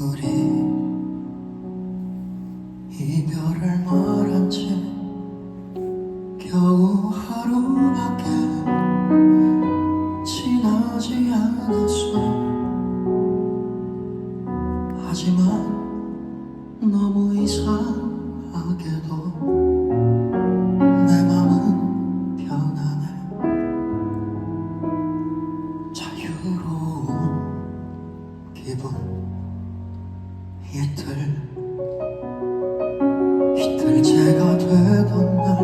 우리 이별을 말한 지 겨우 하루밖에 지나지 않았어. 하지만 너무 이상 이틀째가 되던 날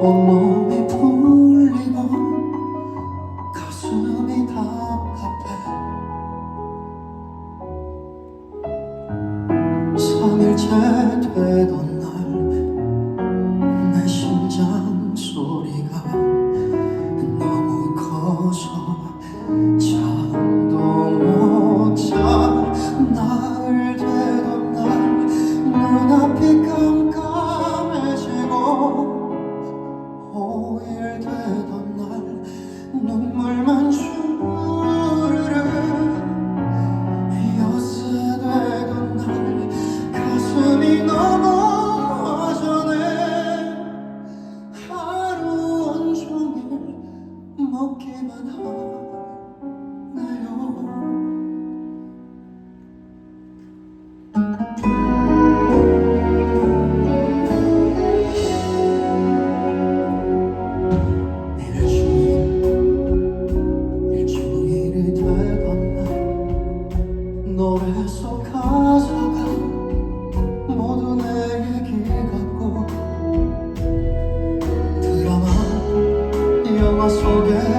온몸이 풀리고 가슴이 답답해. 3일째 되던 노래 속 가사가 모두 내 얘기 같고 드라마 영화 속에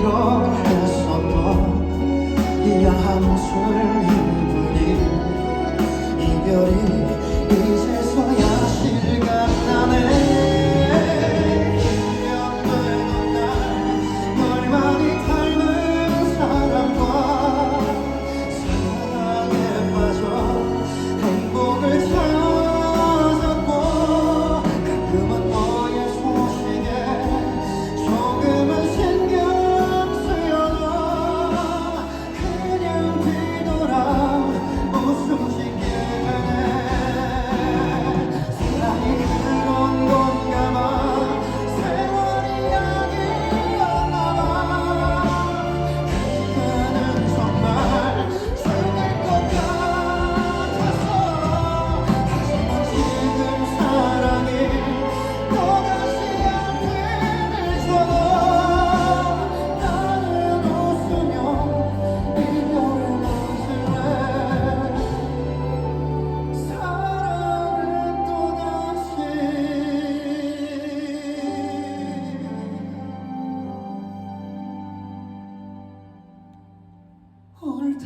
싫어했었던 야한 옷을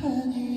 got her.